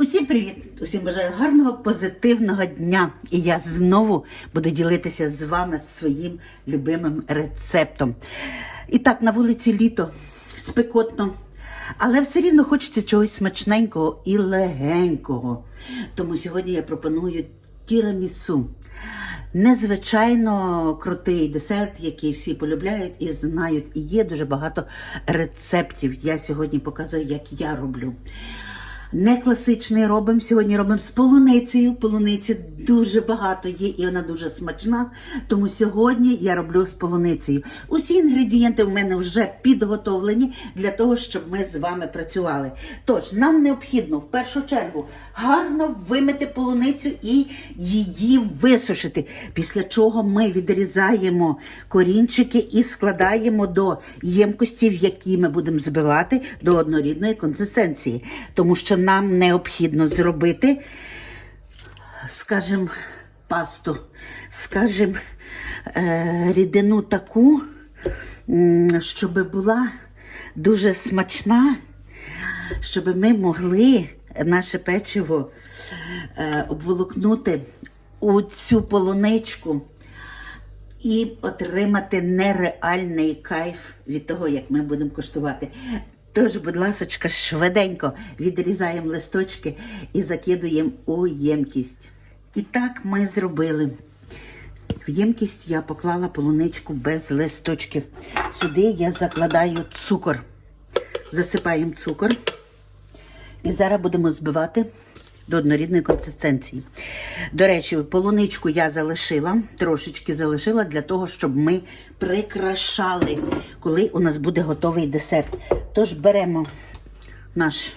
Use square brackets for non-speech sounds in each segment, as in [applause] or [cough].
Усім привіт! Усім бажаю гарного позитивного дня. І я знову буду ділитися з вами своїм любимим рецептом. І так, на вулиці літо спекотно, але все рівно хочеться чогось смачненького і легенького. Тому сьогодні я пропоную тірамісу. Незвичайно крутий десерт, який всі полюбляють і знають. І є дуже багато рецептів. Я сьогодні показую, як я роблю. Не класичний робимо. Сьогодні робимо з полуницею. Полуниці дуже багато є і вона дуже смачна. Тому сьогодні я роблю з полуницею. Усі інгредієнти в мене вже підготовлені для того, щоб ми з вами працювали. Тож нам необхідно в першу чергу гарно вимити полуницю і її висушити. Після чого ми відрізаємо корінчики і складаємо до ємкості, в які ми будемо збивати до однорідної консистенції. Тому що нам необхідно зробити, скажімо, пасту, скажімо, е, рідину таку, щоб була дуже смачна, щоб ми могли наше печиво е, обволокнути у цю полуничку і отримати нереальний кайф від того, як ми будемо коштувати. Тож, будь ласочка, швиденько відрізаємо листочки і закидуємо у ємкість. І так ми зробили. В ємкість я поклала полуничку без листочків. Сюди я закладаю цукор. Засипаємо цукор. І зараз будемо збивати до однорідної консистенції. До речі, полуничку я залишила, трошечки залишила для того, щоб ми прикрашали, коли у нас буде готовий десерт. Тож беремо наш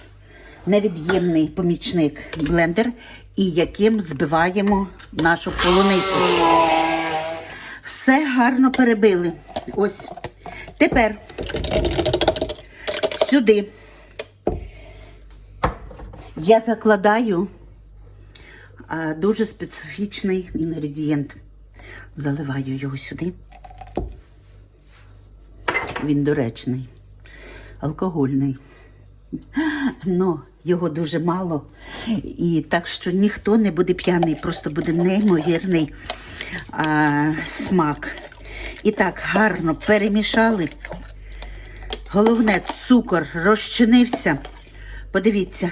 невід'ємний помічник блендер і яким збиваємо нашу полуницю. Все гарно перебили. Ось. Тепер сюди я закладаю дуже специфічний інгредієнт. Заливаю його сюди. Він доречний, алкогольний. Ну, його дуже мало. І так що ніхто не буде п'яний, просто буде неймовірний а, смак. І так, гарно перемішали. Головне, цукор розчинився. Подивіться.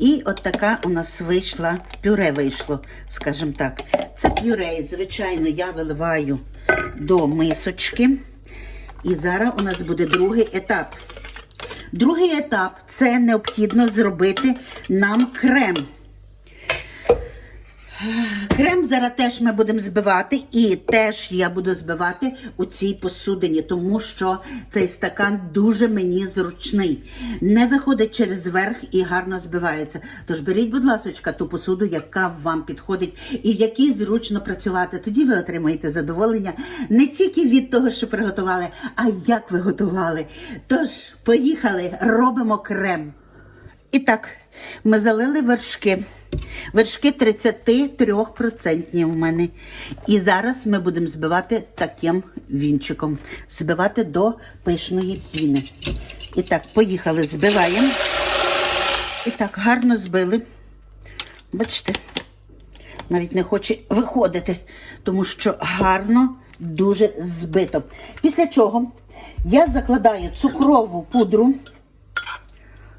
І от така у нас вийшла, пюре вийшло, скажімо так. Це пюре, звичайно, я виливаю до мисочки. І зараз у нас буде другий етап. Другий етап це необхідно зробити нам крем. Крем зараз теж ми будемо збивати, і теж я буду збивати у цій посудині, тому що цей стакан дуже мені зручний. Не виходить через верх і гарно збивається. Тож беріть, будь ласка, ту посуду, яка вам підходить, і в якій зручно працювати. Тоді ви отримаєте задоволення не тільки від того, що приготували, а як ви готували. Тож, поїхали, робимо крем. І так, ми залили вершки. Вершки 33% в мене. І зараз ми будемо збивати таким вінчиком. Збивати до пишної піни. І так, поїхали, збиваємо. І так, гарно збили. Бачите, навіть не хоче виходити, тому що гарно дуже збито. Після чого я закладаю цукрову пудру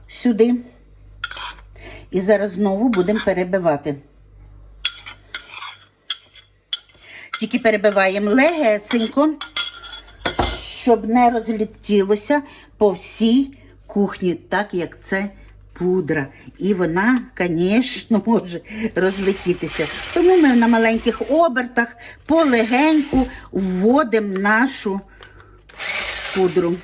сюди. І зараз знову будемо перебивати. Тільки перебиваємо легесенько, щоб не розлетілося по всій кухні, так як це пудра. І вона, звісно, може розлетітися. Тому ми на маленьких обертах полегеньку вводимо нашу пудру.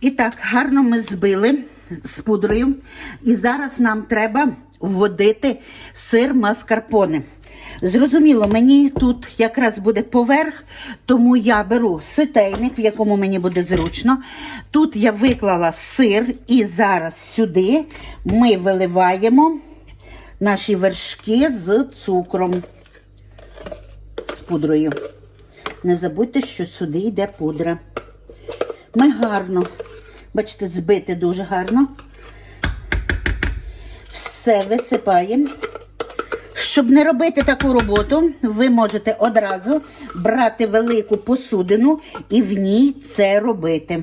І так, гарно ми збили з пудрою. І зараз нам треба вводити сир маскарпоне. Зрозуміло, мені тут якраз буде поверх, тому я беру ситейник, в якому мені буде зручно. Тут я виклала сир, і зараз сюди ми виливаємо наші вершки з цукром, з пудрою. Не забудьте, що сюди йде пудра. Ми гарно Бачите, збите дуже гарно. Все висипаємо. Щоб не робити таку роботу, ви можете одразу брати велику посудину і в ній це робити.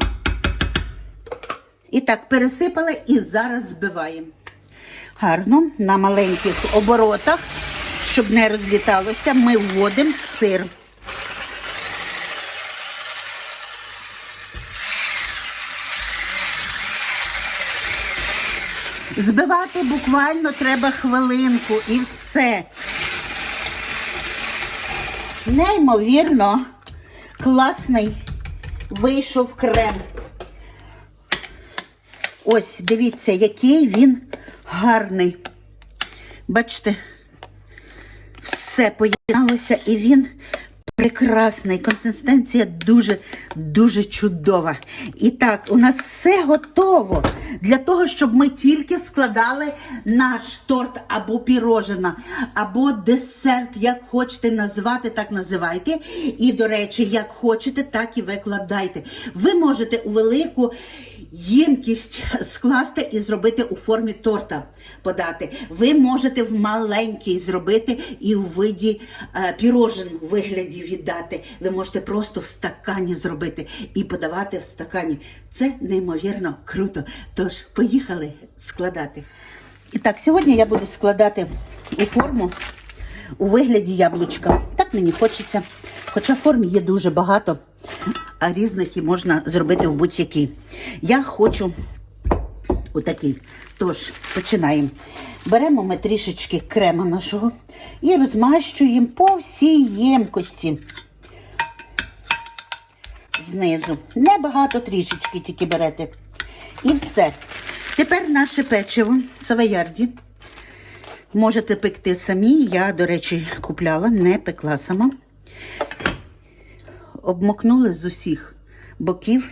І так, пересипали і зараз збиваємо. Гарно, на маленьких оборотах, щоб не розліталося, ми вводимо сир. Збивати буквально треба хвилинку і все. Неймовірно класний вийшов крем. Ось, дивіться, який він гарний. Бачите, все поєдналося і він прекрасний. Консистенція дуже, дуже чудова. І так, у нас все готово для того, щоб ми тільки складали наш торт або пірожина, або десерт, як хочете назвати, так називайте. І, до речі, як хочете, так і викладайте. Ви можете у велику ємкість [laughs] скласти і зробити у формі торта подати. Ви можете в маленький зробити і у виді е, пірожен у вигляді віддати. Ви можете просто в стакані зробити і подавати в стакані. Це неймовірно круто. Тож, поїхали складати. І так, сьогодні я буду складати у форму у вигляді яблучка. Так мені хочеться. Хоча форм є дуже багато, а різних і можна зробити в будь-якій. Я хочу отакий. Тож, починаємо. Беремо ми трішечки крема нашого і розмащуємо по всій ємкості. Знизу. Небагато трішечки тільки берете. І все. Тепер наше печиво савоярді. Можете пекти самі. Я, до речі, купляла, не пекла сама. Обмокнули з усіх боків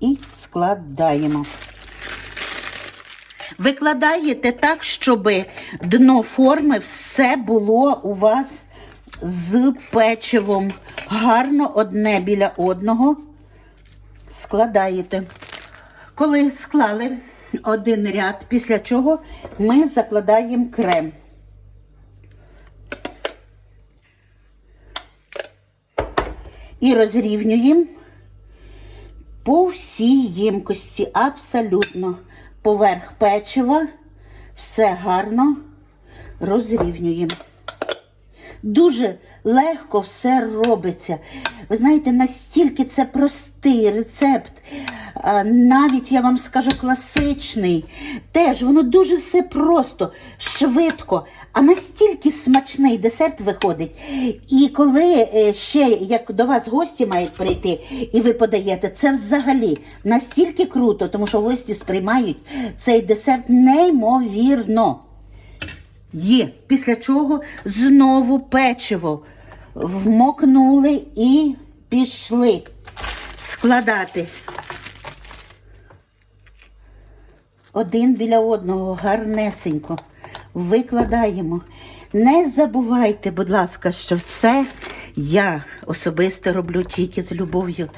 і складаємо. Викладаєте так, щоб дно форми все було у вас з печивом. Гарно одне біля одного складаєте. Коли склали один ряд, після чого ми закладаємо крем. І розрівнюємо по всій ємкості, абсолютно поверх печива, все гарно розрівнюємо. Дуже легко все робиться. Ви знаєте, настільки це простий рецепт, навіть я вам скажу класичний. Теж воно дуже все просто, швидко, а настільки смачний десерт виходить. І коли е, ще як до вас гості мають прийти, і ви подаєте, це взагалі настільки круто, тому що гості сприймають цей десерт неймовірно. Є. Після чого знову печиво вмокнули і пішли складати. Один біля одного гарнесенько викладаємо. Не забувайте, будь ласка, що все я особисто роблю тільки з любов'ю,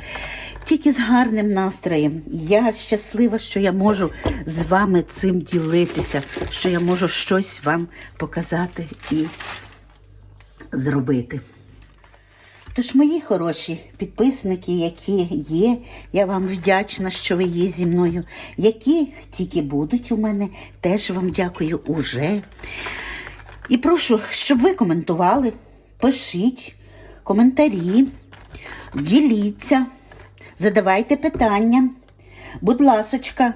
тільки з гарним настроєм. Я щаслива, що я можу з вами цим ділитися, що я можу щось вам показати і зробити. Тож, мої хороші підписники, які є, я вам вдячна, що ви є зі мною. Які тільки будуть у мене, теж вам дякую уже. І прошу, щоб ви коментували, пишіть коментарі, діліться, задавайте питання. Будь ласочка,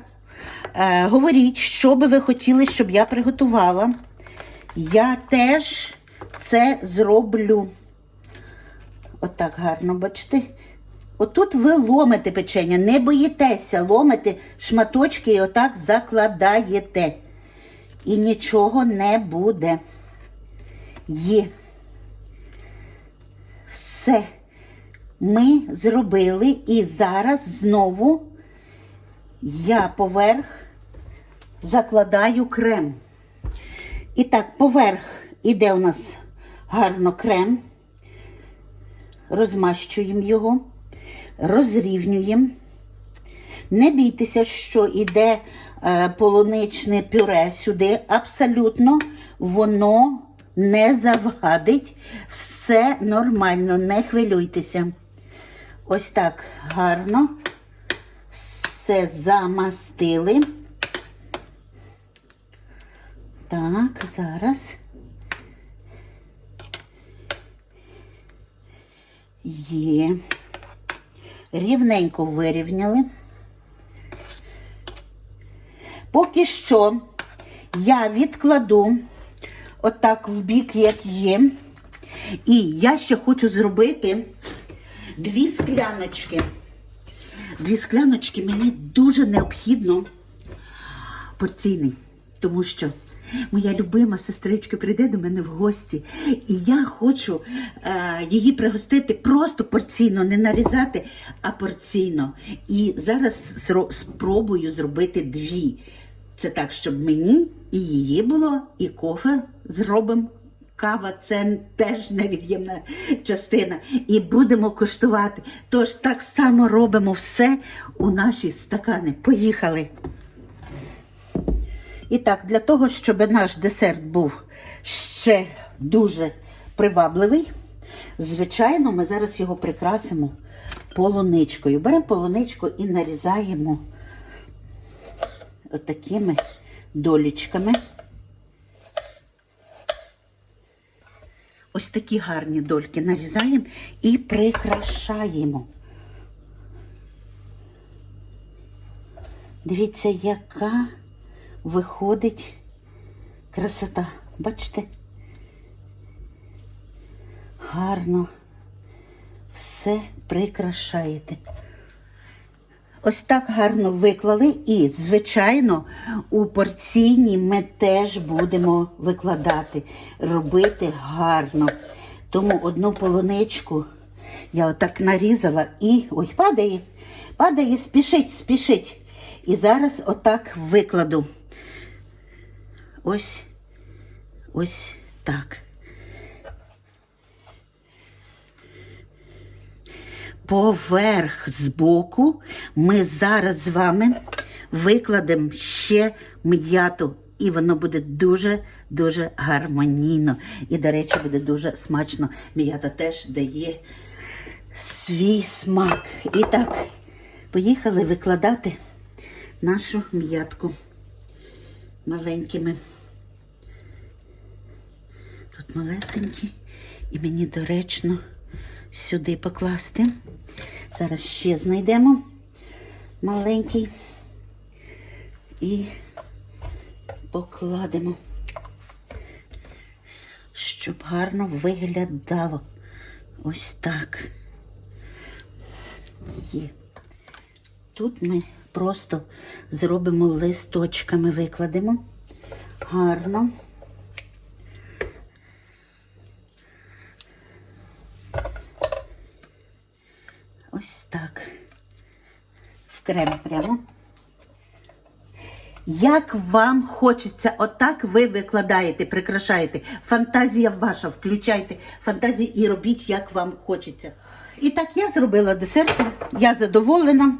е, говоріть, що би ви хотіли, щоб я приготувала. Я теж це зроблю. Отак гарно, бачите? Отут ви ломите печення, не боїтеся ломити шматочки і отак закладаєте. І нічого не буде. Є. Все ми зробили, і зараз знову я поверх закладаю крем. І так, поверх іде у нас гарно крем розмащуємо його, розрівнюємо. Не бійтеся, що йде е, полуничне пюре сюди. Абсолютно воно не завадить. Все нормально, не хвилюйтеся. Ось так гарно все замастили. Так, зараз. Є. Рівненько вирівняли. Поки що я відкладу отак в бік, як є. І я ще хочу зробити дві скляночки. Дві скляночки мені дуже необхідно порційний, тому що моя любима сестричка прийде до мене в гості, і я хочу е, її пригостити просто порційно, не нарізати, а порційно. І зараз спробую зробити дві. Це так, щоб мені і її було, і кофе зробимо. Кава це теж невід'ємна частина. І будемо коштувати. Тож так само робимо все у наші стакани. Поїхали. І так, для того, щоб наш десерт був ще дуже привабливий, звичайно, ми зараз його прикрасимо полуничкою. Беремо полуничку і нарізаємо отакими долічками. Ось такі гарні дольки нарізаємо і прикрашаємо. Дивіться, яка виходить красота. Бачите? Гарно все прикрашаєте. Ось так гарно виклали. І, звичайно, у порційні ми теж будемо викладати, робити гарно. Тому одну полуничку я отак нарізала і. Ой, падає, падає, спішить, спішить. І зараз отак викладу. Ось, ось так. поверх збоку ми зараз з вами викладемо ще м'яту. І воно буде дуже-дуже гармонійно. І, до речі, буде дуже смачно. М'ята теж дає свій смак. І так, поїхали викладати нашу м'ятку маленькими. Тут малесенькі, і мені доречно сюди покласти. Зараз ще знайдемо маленький і покладемо, щоб гарно виглядало. Ось так. Є. Тут ми просто зробимо листочками, викладемо гарно. Ось так. В крем прямо. Як вам хочеться, отак ви викладаєте, прикрашаєте. Фантазія ваша, включайте фантазію і робіть, як вам хочеться. І так я зробила десерт. Я задоволена.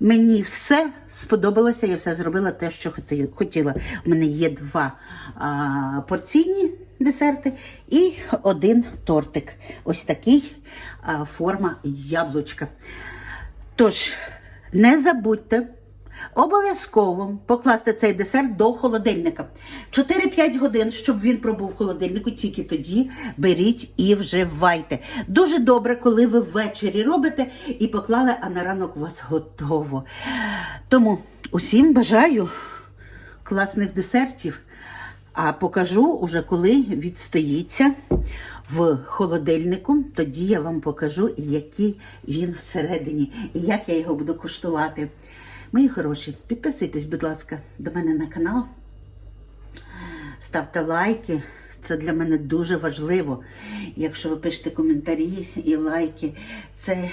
Мені все сподобалося, я все зробила те, що хотіла. У мене є два а, порційні десерти і один тортик. Ось такий а, форма яблучка. Тож, не забудьте обов'язково покласти цей десерт до холодильника. 4-5 годин, щоб він пробув в холодильнику, тільки тоді беріть і вживайте. Дуже добре, коли ви ввечері робите і поклали, а на ранок у вас готово. Тому усім бажаю класних десертів. А покажу уже коли відстоїться в холодильнику. Тоді я вам покажу, який він всередині і як я його буду куштувати. Мої хороші, підписуйтесь, будь ласка, до мене на канал. Ставте лайки. Це для мене дуже важливо. Якщо ви пишете коментарі і лайки, це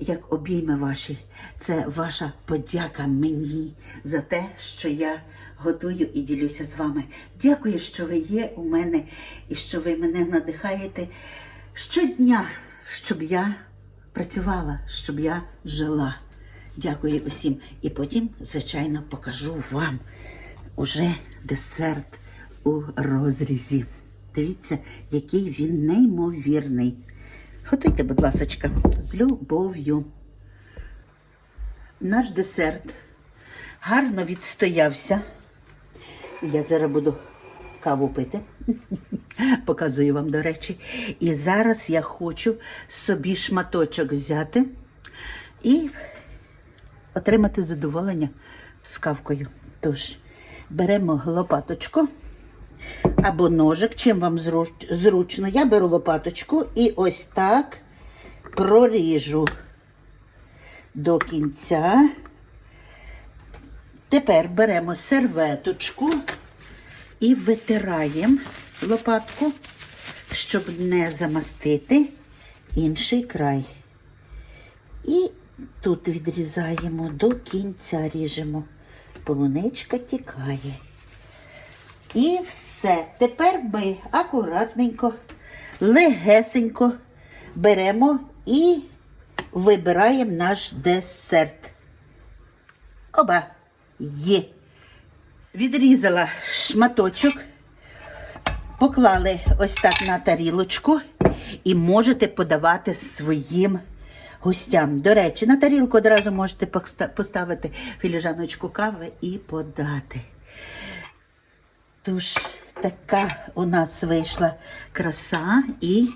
як обійми ваші. Це ваша подяка мені за те, що я готую і ділюся з вами. Дякую, що ви є у мене і що ви мене надихаєте щодня, щоб я працювала, щоб я жила. Дякую усім. І потім, звичайно, покажу вам уже десерт у розрізі. Дивіться, який він неймовірний. Готуйте, будь ласочка, з любов'ю. Наш десерт гарно відстоявся. Я зараз буду каву пити. [laughs] Показую вам, до речі. І зараз я хочу собі шматочок взяти і отримати задоволення з кавкою. Тож, беремо лопаточку або ножик, чим вам зручно. Я беру лопаточку і ось так проріжу до кінця. Тепер беремо серветочку і витираємо лопатку, щоб не замастити інший край. І тут відрізаємо до кінця, ріжемо. Полуничка тікає. І все. Тепер ми акуратненько, легесенько беремо і вибираємо наш десерт. Оба є. Відрізала шматочок, поклали ось так на тарілочку і можете подавати своїм гостям. До речі, на тарілку одразу можете поставити філіжаночку кави і подати. Тож така у нас вийшла краса і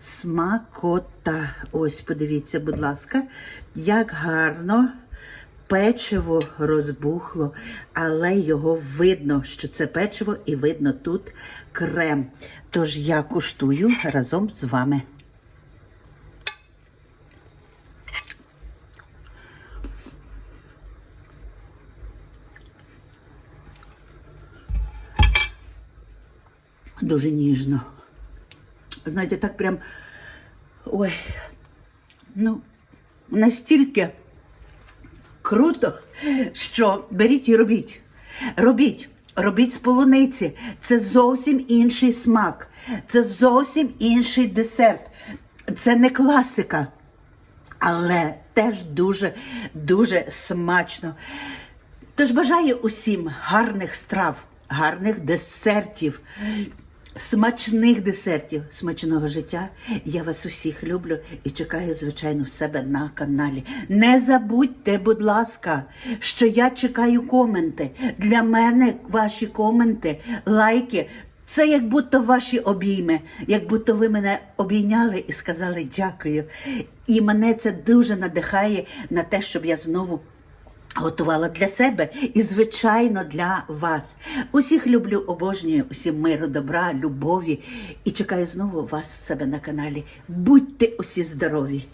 смакота. Ось, подивіться, будь ласка, як гарно печиво розбухло, але його видно, що це печиво, і видно тут крем. Тож я куштую разом з вами. Дуже ніжно. Знаєте, так прям. Ой. Ну, настільки круто, що беріть і робіть. Робіть. Робіть з полуниці. Це зовсім інший смак. Це зовсім інший десерт. Це не класика. Але теж дуже, дуже смачно. Тож бажаю усім гарних страв, гарних десертів, смачних десертів, смачного життя. Я вас усіх люблю і чекаю, звичайно, в себе на каналі. Не забудьте, будь ласка, що я чекаю коменти. Для мене ваші коменти, лайки. Це як будто ваші обійми, як будто ви мене обійняли і сказали дякую. І мене це дуже надихає на те, щоб я знову готувала для себе і, звичайно, для вас. Усіх люблю, обожнюю, усім миру, добра, любові і чекаю знову вас в себе на каналі. Будьте усі здорові!